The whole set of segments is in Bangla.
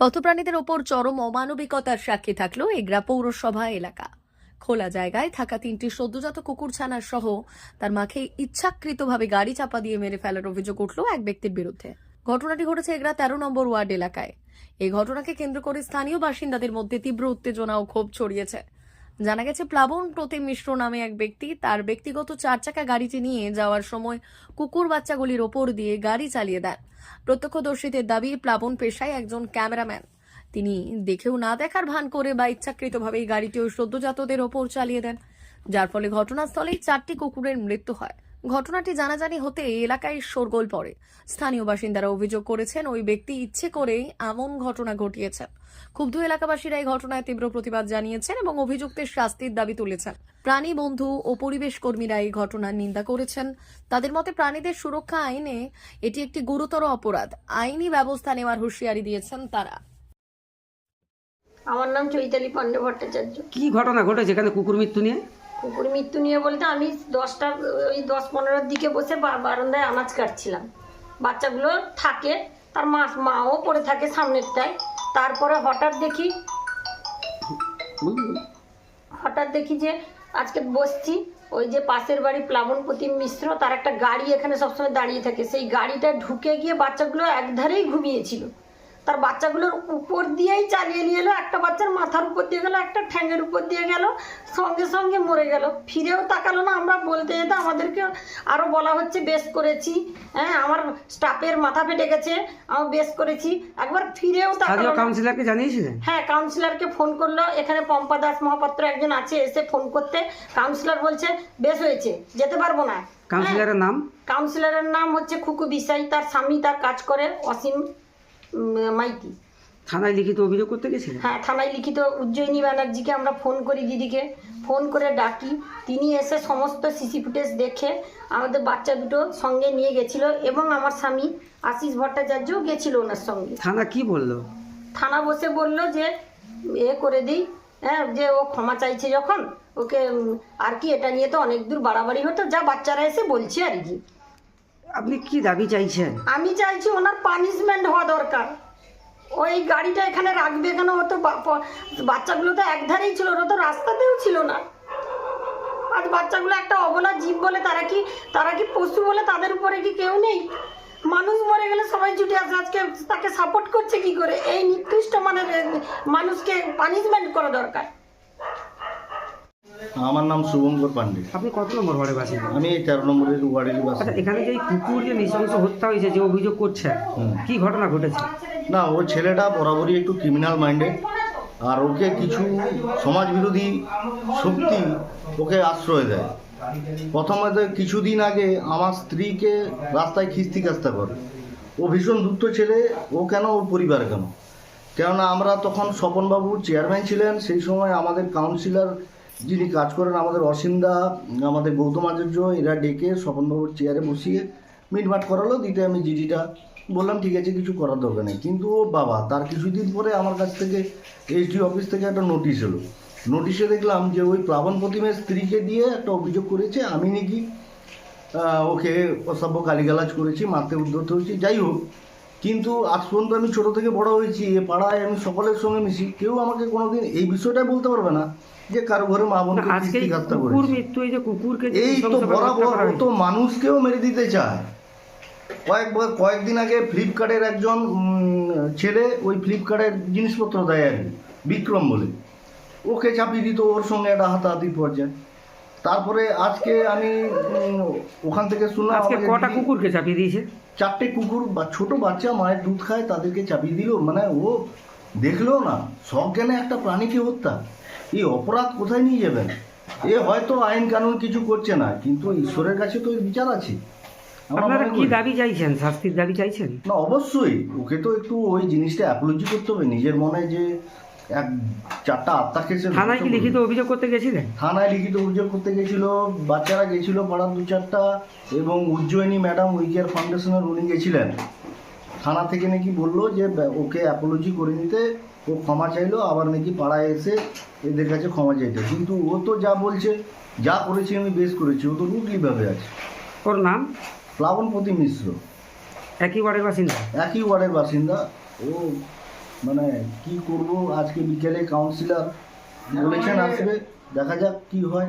পথপ্রাণীদের ওপর চরম অমানবিকতার সাক্ষী থাকল এগ্রা পৌরসভা এলাকা। খোলা জায়গায় থাকা তিনটি সদ্যজাত কুকুরছানার সহ তার মাকে ইচ্ছাকৃতভাবে গাড়ি চাপা দিয়ে মেরে ফেলার অভিযোগ উঠল এক ব্যক্তির বিরুদ্ধে। ঘটনাটি ঘটেছে এগরা তেরো নম্বর ওয়ার্ড এলাকায়। এই ঘটনাকে কেন্দ্র করে স্থানীয় বাসিন্দাদের মধ্যে তীব্র উত্তেজনা ও ক্ষোভ ছড়িয়েছে। জানা গেছে, প্লাবন প্রতি মিশ্র নামে এক ব্যক্তি। তার ব্যক্তিগত চার চাকা গাড়িটি নিয়ে যাওয়ার সময় কুকুর বাচ্চাগুলির ওপর দিয়ে গাড়ি চালিয়ে দেন। প্রত্যক্ষদর্শীদের দাবি, প্লাবন পেশায় একজন ক্যামেরাম্যান। তিনি দেখেও না দেখার ভান করে বা ইচ্ছাকৃতভাবে গাড়িটি ওই সদ্যজাতদের ওপর চালিয়ে দেন, যার ফলে ঘটনাস্থলেই চারটি কুকুরের মৃত্যু হয়। ঘটনাটি জানাজানি হতে এলাকায় শোরগোল পড়ে। স্থানীয় বাসিন্দারা অভিযোগ করেছেন ওই ব্যক্তি ইচ্ছে করেই এমন ঘটনা ঘটিয়েছেন ক্ষুব্ধ এলাকাবাসীরা এই ঘটনায় তীব্র প্রতিবাদ জানিয়েছেন এবং অভিযুক্তের শাস্তির দাবি তুলেছেন। প্রাণী বন্ধু ও পরিবেশ কর্মীরা এই ঘটনার নিন্দা করেছেন। তাদের মতে প্রাণীদের সুরক্ষা আইনে এটি একটি গুরুতর অপরাধ। আইনি ব্যবস্থা নেওয়ার হুঁশিয়ারি দিয়েছেন তারা। আমার নাম চৈতালি পাণ্ডে ভট্টাচার্য। কি ঘটনা ঘটেছে? এখানে কুকুর মৃত্যু নিয়ে? কুকুর মৃত্যু নিয়ে বলতে আমি দশটা, ওই দশ পনেরোর দিকে বসে বারান্দায় আনাজ কাটছিলাম। বাচ্চাগুলো থাকে, তার মা, মাও পড়ে থাকে সামনেরটায়। তারপরে হঠাৎ দেখি। হঠাৎ দেখি যে আজকে বসছি, ওই যে পাশের বাড়ি প্লাবন প্রতিম মিশ্র, তার একটা গাড়ি এখানে সবসময় দাঁড়িয়ে থাকে। সেই গাড়িটা ঢুকে গিয়ে বাচ্চাগুলো একধারেই ঘুমিয়েছিল। তার বাচ্চাগুলোর উপর দিয়েই চালিয়ে নিয়ে এলো একটা বাচ্চার মাথার উপর দিয়ে গেল একটা ঠ্যাঙের উপর দিয়ে গেল সঙ্গে সঙ্গে মরে গেল। ফিরেও তাকালো না আমরা বলতে যেতে আমাদেরকে আরও বলা হচ্ছে বেশ করেছি হ্যাঁ আমার স্টাফের মাথা ফেটে গেছে আমি বেশ করেছি। একবার ফিরেও তাকালো। কাউন্সিলরকে জানিয়েছিলেন? হ্যাঁ কাউন্সিলরকে ফোন করল এখানে পম্পা দাস মহাপাত্র একজন আছে এসে ফোন করতে কাউন্সিলর বলছে বেশ হয়েছে যেতে পারব না। কাউন্সিলরের নাম? কাউন্সিলরের নাম হচ্ছে খুকু বিসাই তার স্বামী তার কাজ করে অসীম। মাইতি। থানায় লিখিত অভিযোগ করতে গেছিলেন হ্যাঁ থানায় লিখিত উজ্জয়িনী ব্যানার্জিকে আমরা ফোন করি দিদিকে। ফোন করে ডাকি। তিনি এসে সমস্ত সিসি ফুটেজ দেখে আমাদের বাচ্চা দুটো সঙ্গে নিয়ে গেছিল এবং আমার স্বামী আশিস ভট্টাচার্যও গেছিল ওনার সঙ্গে। থানা কি বলল? থানা বসে বলল যে এ করে দিই। হ্যাঁ যে ও ক্ষমা চাইছে যখন ওকে আর কি এটা নিয়ে তো অনেক দূর বাড়াবাড়ি হতো। যা বাচ্চারা এসে বলছে আর কি। আপনি কি দাবি চাইছেন? আমি চাইছি ওনার পানিশমেন্ট হওয়া দরকার। ওই গাড়িটা এখানে রাখবে কেন? ও তো বাচ্চাগুলো তো একধারেই ছিল, ওরা তো রাস্তাতেও ছিল না। আজ বাচ্চাগুলো একটা অবলা জীব বলে তারা কি তারা কি পশু বলে তাদের উপরে কি কেউ নেই? মানুষ মরে গেলে সবাই ছুটে আসে আজকে তাকে সাপোর্ট করছে কি করে? এই নির্দিষ্ট মানে মানুষকে পানিশমেন্ট করা দরকার। আমার নাম শুভঙ্কর পান্ডে। আপনি কত নম্বর ওয়ার্ডে বাসিন্দা? আমি এই তেরো নম্বরের ওয়ার্ডের আচ্ছা বাসিন্দা এখানে যে কুকুর যে নৃশংস হত্যা হয়েছে যে অভিযোগ করছেন হুম। কি ঘটনা ঘটেছে? না ও ছেলেটা বরাবরই একটু ক্রিমিনাল মাইন্ডেড আর ওকে কিছু সমাজ বিরোধী শক্তি ওকে আশ্রয় দেয়। প্রথমত কিছুদিন আগে আমার স্ত্রীকে রাস্তায় খিস্তি কাস্তা করে। ও ভীষণ দ্রুত ছেলে ও কেন ওর পরিবার কেন? কেননা আমরা তখন স্বপনবাবু চেয়ারম্যান ছিলেন সেই সময় আমাদের কাউন্সিলর যিনি কাজ করেন আমাদের অসীমদা, আমাদের গৌতম আচার্য, এরা ডেকে স্বপনবাবুর চেয়ারে বসিয়ে মিটমাট করালো, দিতে আমি জিডিটা বললাম, ঠিক আছে, কিছু করার দরকার নেই। কিন্তু ও বাবা, তার কিছুদিন পরে আমার কাছ থেকে এইচডি অফিস থেকে একটা নোটিশ এলো। নোটিশে দেখলাম যে ওই প্লাবন প্রতিমের স্ত্রীকে দিয়ে একটা অভিযোগ করেছে, আমি নাকি ওকে অসভ্য গালিগালাজ করেছি, মারতে উদ্যত হয়েছি, যাই হোক। কিন্তু আজ পর্যন্ত আমি ছোটো থেকে বড় হয়েছি, এ পাড়ায় আমি সকলের সঙ্গে মিশি, কেউ আমাকে কোনোদিন এই বিষয়টাই বলতে পারবে না। যে কারও ঘরে মা না, বোনকে আজকে কুকুর মৃত্যু এই যে কুকুরকে এই তো বরাবর তো মানুষকেও মেরে দিতে চায়। কয়েকবার কয়েকদিন আগে ফ্লিপকার্টের একজন ছেলে ওই ফ্লিপকার্টের জিনিসপত্র দেয় আর বিক্রম বলে। ওকে চাপিয়ে দিত ওর সঙ্গে একটা হাতাহাতি পর্যায়ে। তারপরে আজকে আমি ওখান থেকে শুনলাম আজকে কটা কুকুরকে চাপিয়ে দিয়েছে? চারটে কুকুর বা ছোট বাচ্চা মায়ের দুধ খায় তাদেরকে চাপিয়ে দিল। মানে ও দেখল না সজ্ঞানে একটা প্রাণীকে হত্যা। এই অপরাধ কোথায় নিয়ে যাবেন? এ হয়তো আইন কানুন কিছু করছে না কিন্তু ঈশ্বরের কাছে তো বিচার আছে। আপনারা কি দাবি চাইছেন? শাস্তির দাবি চাইছেন? না অবশ্যই। ওকে তো একটু ওই জিনিসটা অ্যাপোলজি করতে হবে। নিজের মনে যে এক চারটা আত্মাকে থানায় কি লিখিত অভিযোগ করতে গেছিলেন? থানায় লিখিত অভিযোগ করতে গেছিল বাচ্চারা গেছিল পাড়ার দু চারটা এবং উজ্জয়িনী ম্যাডাম উইকেয়ার ফাউন্ডেশনের উনি গেছিলেন। থানা থেকে নাকি বলল যে ওকে অ্যাপোলজি করে নিতে ও ক্ষমা চাইলো আবার নাকি পাড়ায় এসে এদের কাছে ক্ষমা চাইতে। কিন্তু ও তো যা বলছে যা করেছি আমি বেশ করেছি ও তো রুটলিভাবে আছে? ওর নাম? প্লাবনপতি মিশ্র। একই ওয়ার্ডের বাসিন্দা? একই ওয়ার্ডের বাসিন্দা। ও মানে কি করব আজকে বিকেলে কাউন্সিলর বলেছেন আসবে দেখা যাক কি হয়।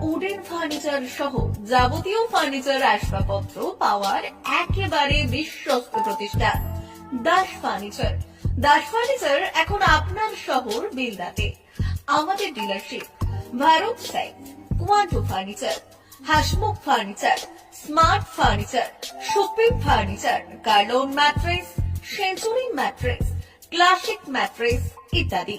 wooden furniture সহ যাবতীয় ফার্নিচার আসবাবপত্র পাওয়ার একেবারে বিশ্বস্ত প্রতিষ্ঠান দাস ফার্নিচার। দাস ফার্নিচার এখন আপনার শহর বিলদাতে আমাদের dealership, Bharat site, Quanto furniture, Hasmukh furniture, smart furniture, supreme furniture, Kurlon mattress, century mattress, classic mattress ইত্যাদি।